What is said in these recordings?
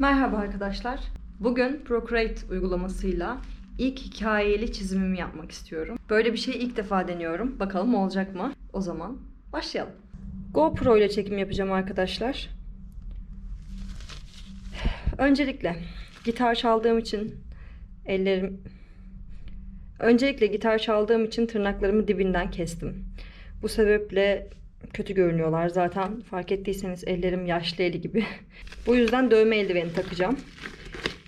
Merhaba arkadaşlar. Bugün Procreate uygulamasıyla ilk hikayeli çizimimi yapmak istiyorum. Böyle bir şeyi ilk defa deniyorum. Bakalım olacak mı? O zaman başlayalım. GoPro ile çekim yapacağım arkadaşlar. Öncelikle gitar çaldığım için ellerim Öncelikle gitar çaldığım için tırnaklarımı dibinden kestim. Bu sebeple kötü görünüyorlar. Zaten fark ettiyseniz ellerim yaşlı eli gibi. Bu yüzden dövme eldiveni takacağım.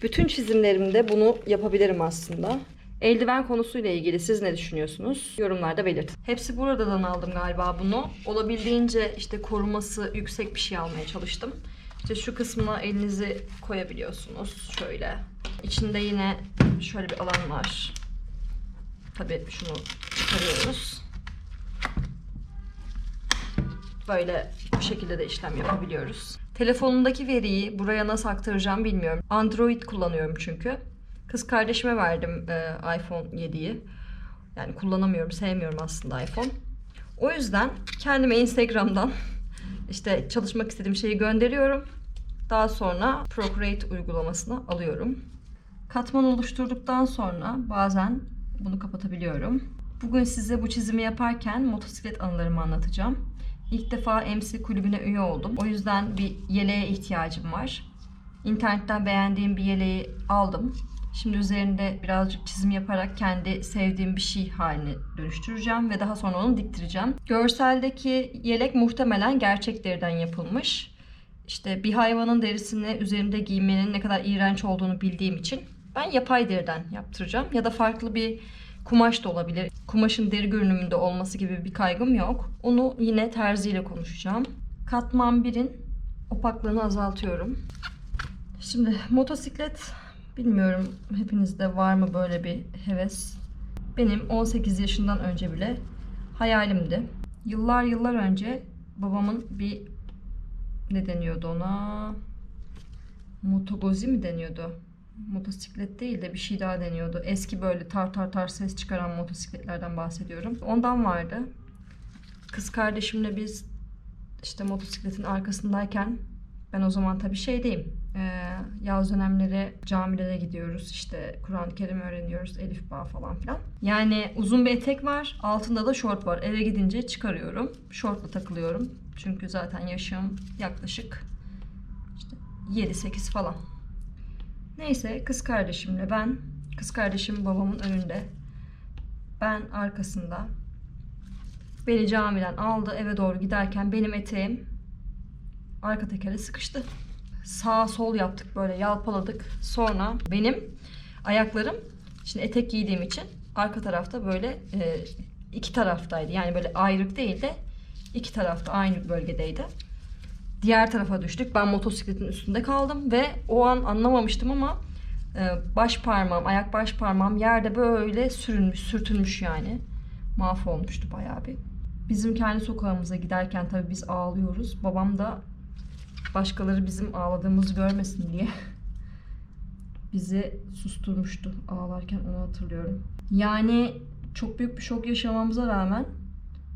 Bütün çizimlerimde bunu yapabilirim aslında. Eldiven konusuyla ilgili siz ne düşünüyorsunuz? Yorumlarda belirtin. Hepsi buradan aldım galiba bunu. Olabildiğince işte koruması yüksek bir şey almaya çalıştım. İşte şu kısmına elinizi koyabiliyorsunuz. Şöyle. İçinde yine şöyle bir alan var. Tabii şunu çıkarıyoruz. Böyle bu şekilde de işlem yapabiliyoruz. Telefonumdaki veriyi buraya nasıl aktaracağım bilmiyorum. Android kullanıyorum çünkü. Kız kardeşime verdim e, iPhone 7'yi. Yani kullanamıyorum, sevmiyorum aslında iPhone. O yüzden kendime Instagram'dan işte çalışmak istediğim şeyi gönderiyorum. Daha sonra Procreate uygulamasına alıyorum. Katman oluşturduktan sonra bazen bunu kapatabiliyorum. Bugün size bu çizimi yaparken motosiklet anılarımı anlatacağım. İlk defa MC kulübüne üye oldum. O yüzden bir yeleğe ihtiyacım var. İnternetten beğendiğim bir yeleği aldım. Şimdi üzerinde birazcık çizim yaparak kendi sevdiğim bir şey haline dönüştüreceğim ve daha sonra onu diktireceğim. Görseldeki yelek muhtemelen gerçek deriden yapılmış. İşte bir hayvanın derisini üzerinde giymenin ne kadar iğrenç olduğunu bildiğim için ben yapay deriden yaptıracağım. Ya da farklı bir kumaş da olabilir. Kumaşın deri görünümünde olması gibi bir kaygım yok. Onu yine terziyle konuşacağım. Katman 1'in opaklığını azaltıyorum. Şimdi motosiklet bilmiyorum hepinizde var mı böyle bir heves. Benim 18 yaşından önce bile hayalimdi. Yıllar yıllar önce babamın bir ne deniyordu ona? Motogozi mi deniyordu? Motosiklet değil de bir şey daha deniyordu. Eski böyle tar tar tar ses çıkaran motosikletlerden bahsediyorum. Ondan vardı. Kız kardeşimle biz işte motosikletin arkasındayken ben o zaman tabii şeydeyim. Ee, yaz dönemleri camilere gidiyoruz. İşte Kur'an-ı Kerim öğreniyoruz. Elif bağ falan filan. Yani uzun bir etek var. Altında da şort var. Eve gidince çıkarıyorum. Şortla takılıyorum. Çünkü zaten yaşım yaklaşık işte 7-8 falan. Neyse kız kardeşimle ben, kız kardeşim babamın önünde, ben arkasında. Beni camiden aldı eve doğru giderken benim eteğim arka tekere sıkıştı. Sağ sol yaptık böyle yalpaladık. Sonra benim ayaklarım şimdi etek giydiğim için arka tarafta böyle e, iki taraftaydı. Yani böyle ayrık değil de iki tarafta aynı bölgedeydi. Diğer tarafa düştük. Ben motosikletin üstünde kaldım ve o an anlamamıştım ama e, baş parmağım, ayak baş parmağım yerde böyle sürünmüş, sürtünmüş yani. Mahvolmuştu bayağı bir. Bizim kendi sokağımıza giderken tabii biz ağlıyoruz. Babam da başkaları bizim ağladığımızı görmesin diye bizi susturmuştu ağlarken onu hatırlıyorum. Yani çok büyük bir şok yaşamamıza rağmen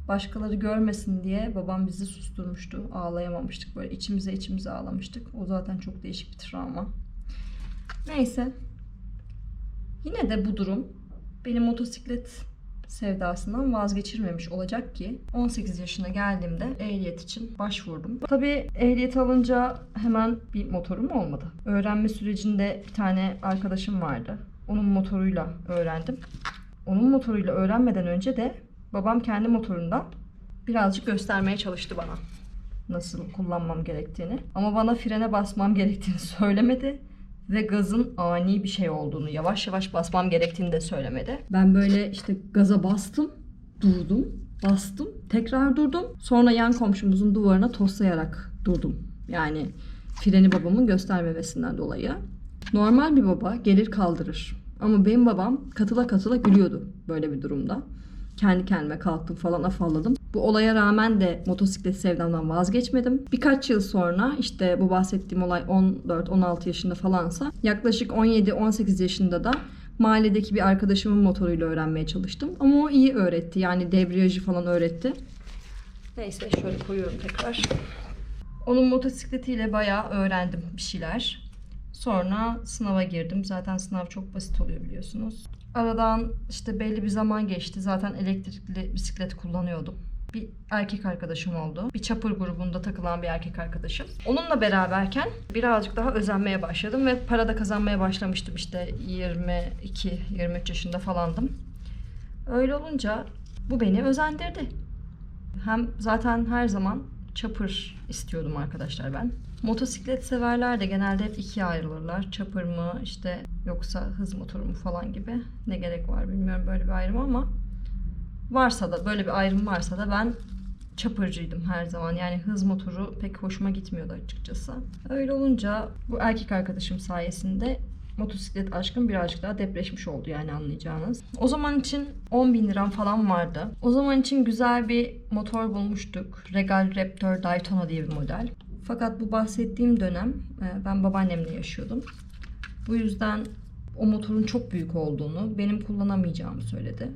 başkaları görmesin diye babam bizi susturmuştu. Ağlayamamıştık böyle içimize içimize ağlamıştık. O zaten çok değişik bir travma. Neyse. Yine de bu durum beni motosiklet sevdasından vazgeçirmemiş olacak ki 18 yaşına geldiğimde ehliyet için başvurdum. Tabii ehliyet alınca hemen bir motorum olmadı. Öğrenme sürecinde bir tane arkadaşım vardı. Onun motoruyla öğrendim. Onun motoruyla öğrenmeden önce de babam kendi motorundan birazcık göstermeye çalıştı bana. Nasıl kullanmam gerektiğini. Ama bana frene basmam gerektiğini söylemedi ve gazın ani bir şey olduğunu, yavaş yavaş basmam gerektiğini de söylemedi. Ben böyle işte gaza bastım, durdum, bastım, tekrar durdum. Sonra yan komşumuzun duvarına toslayarak durdum. Yani freni babamın göstermemesinden dolayı. Normal bir baba gelir kaldırır. Ama benim babam katıla katıla gülüyordu böyle bir durumda. Kendi kendime kalktım falan afalladım. Bu olaya rağmen de motosiklet sevdamdan vazgeçmedim. Birkaç yıl sonra işte bu bahsettiğim olay 14-16 yaşında falansa yaklaşık 17-18 yaşında da mahalledeki bir arkadaşımın motoruyla öğrenmeye çalıştım. Ama o iyi öğretti. Yani debriyajı falan öğretti. Neyse şöyle koyuyorum tekrar. Onun motosikletiyle bayağı öğrendim bir şeyler. Sonra sınava girdim. Zaten sınav çok basit oluyor biliyorsunuz. Aradan işte belli bir zaman geçti. Zaten elektrikli bisiklet kullanıyordum. Bir erkek arkadaşım oldu. Bir çapır grubunda takılan bir erkek arkadaşım. Onunla beraberken birazcık daha özenmeye başladım ve para da kazanmaya başlamıştım. İşte 22-23 yaşında falandım. Öyle olunca bu beni özendirdi. Hem zaten her zaman çapır istiyordum arkadaşlar ben. Motosiklet severler de genelde hep ikiye ayrılırlar. Çapır mı işte yoksa hız motoru mu falan gibi. Ne gerek var bilmiyorum böyle bir ayrım ama varsa da böyle bir ayrım varsa da ben çapırcıydım her zaman. Yani hız motoru pek hoşuma gitmiyordu açıkçası. Öyle olunca bu erkek arkadaşım sayesinde motosiklet aşkım birazcık daha depreşmiş oldu yani anlayacağınız. O zaman için 10 bin liram falan vardı. O zaman için güzel bir motor bulmuştuk. Regal Raptor Daytona diye bir model. Fakat bu bahsettiğim dönem e, ben babaannemle yaşıyordum. Bu yüzden o motorun çok büyük olduğunu, benim kullanamayacağımı söyledi.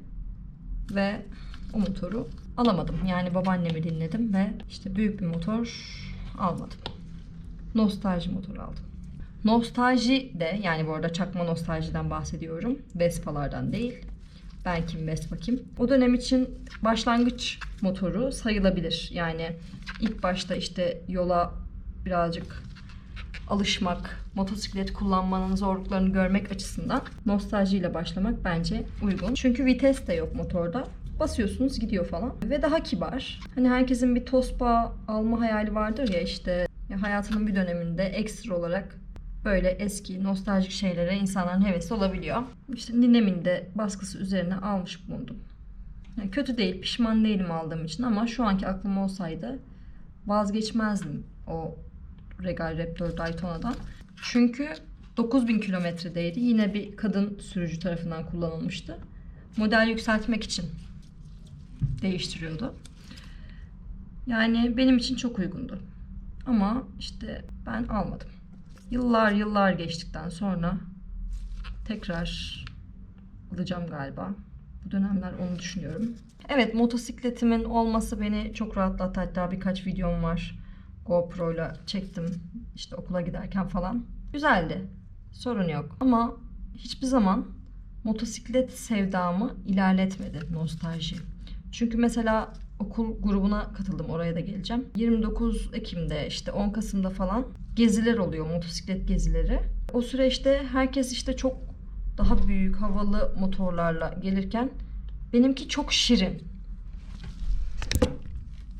Ve o motoru alamadım. Yani babaannemi dinledim ve işte büyük bir motor almadım. Nostalji motoru aldım. Nostalji de yani bu arada çakma nostaljiden bahsediyorum. Vespa'lardan değil. Ben kim Vespa kim. O dönem için başlangıç motoru sayılabilir. Yani ilk başta işte yola birazcık alışmak, motosiklet kullanmanın zorluklarını görmek açısından nostaljiyle başlamak bence uygun. Çünkü vites de yok motorda. Basıyorsunuz gidiyor falan. Ve daha kibar. Hani herkesin bir Tospa alma hayali vardır ya işte ya hayatının bir döneminde ekstra olarak böyle eski nostaljik şeylere insanların hevesi olabiliyor. İşte ninemin de baskısı üzerine almış bulundum. Yani kötü değil, pişman değilim aldığım için ama şu anki aklım olsaydı vazgeçmezdim o Regal Raptor Daytona'dan. Çünkü 9000 kilometredeydi. Yine bir kadın sürücü tarafından kullanılmıştı. Model yükseltmek için değiştiriyordu. Yani benim için çok uygundu. Ama işte ben almadım. Yıllar yıllar geçtikten sonra tekrar alacağım galiba. Bu dönemler onu düşünüyorum. Evet motosikletimin olması beni çok rahatlattı. Hatta birkaç videom var. GoPro ile çektim işte okula giderken falan. Güzeldi. Sorun yok. Ama hiçbir zaman motosiklet sevdamı ilerletmedi nostalji. Çünkü mesela okul grubuna katıldım. Oraya da geleceğim. 29 Ekim'de işte 10 Kasım'da falan geziler oluyor. Motosiklet gezileri. O süreçte herkes işte çok daha büyük havalı motorlarla gelirken benimki çok şirin.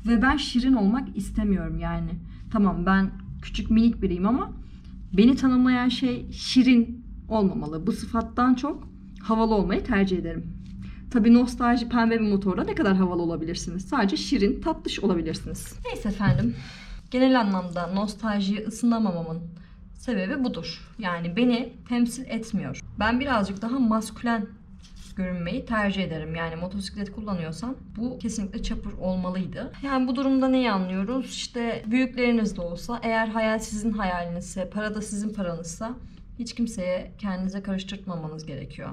Ve ben şirin olmak istemiyorum yani. Tamam ben küçük minik biriyim ama beni tanımlayan şey şirin olmamalı. Bu sıfattan çok havalı olmayı tercih ederim. Tabi nostalji pembe bir motorla ne kadar havalı olabilirsiniz? Sadece şirin, tatlış olabilirsiniz. Neyse efendim. Genel anlamda nostaljiye ısınamamamın sebebi budur. Yani beni temsil etmiyor. Ben birazcık daha maskülen görünmeyi tercih ederim. Yani motosiklet kullanıyorsam bu kesinlikle çapır olmalıydı. Yani bu durumda neyi anlıyoruz? İşte büyükleriniz de olsa eğer hayal sizin hayalinizse, para da sizin paranızsa hiç kimseye kendinize karıştırtmamanız gerekiyor.